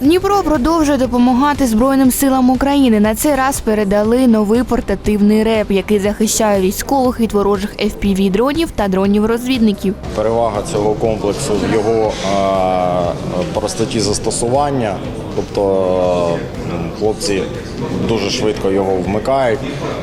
Дніпро продовжує допомагати Збройним силам України. На цей раз передали новий портативний реп, який захищає військових від ворожих fpv дронів та дронів-розвідників. Перевага цього комплексу в його простоті застосування. Тобто хлопці дуже швидко його вмикають.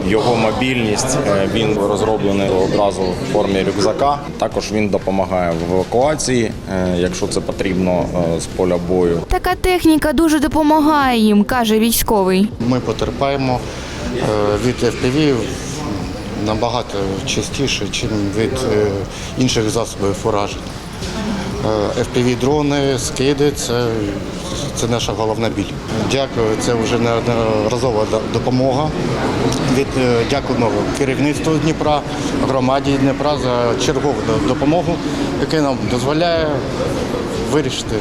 Його мобільність е, він розроблений одразу в формі рюкзака. Також він допомагає в евакуації, е, якщо це потрібно е, з поля бою. Така техніка дуже допомагає їм, каже військовий. Ми потерпаємо від FPV набагато частіше, ніж від інших засобів ураження. Е, FPV-дрони, скиди це, це наша головна біль. Дякую, це вже неодноразова допомога. Від, е, дякуємо керівництву Дніпра, громаді Дніпра за чергову допомогу, яка нам дозволяє вирішити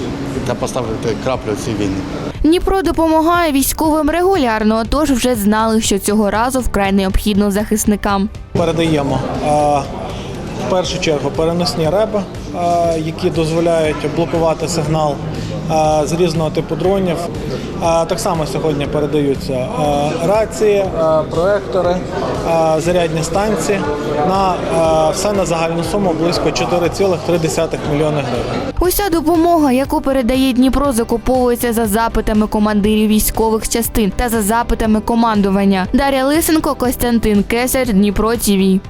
та поставити краплю цій війні. Дніпро допомагає військовим регулярно, тож вже знали, що цього разу вкрай необхідно захисникам. передаємо першу чергу переносні реби, е, які дозволяють блокувати сигнал е, з різного типу дронів. Е, Так само сьогодні передаються рації, проектори, зарядні станції на все на загальну суму близько 4,3 мільйони гривень. Уся допомога, яку передає Дніпро, закуповується за запитами командирів військових частин та за запитами командування. Дар'я Лисенко, Костянтин Кесар, Дніпро ТІВІ.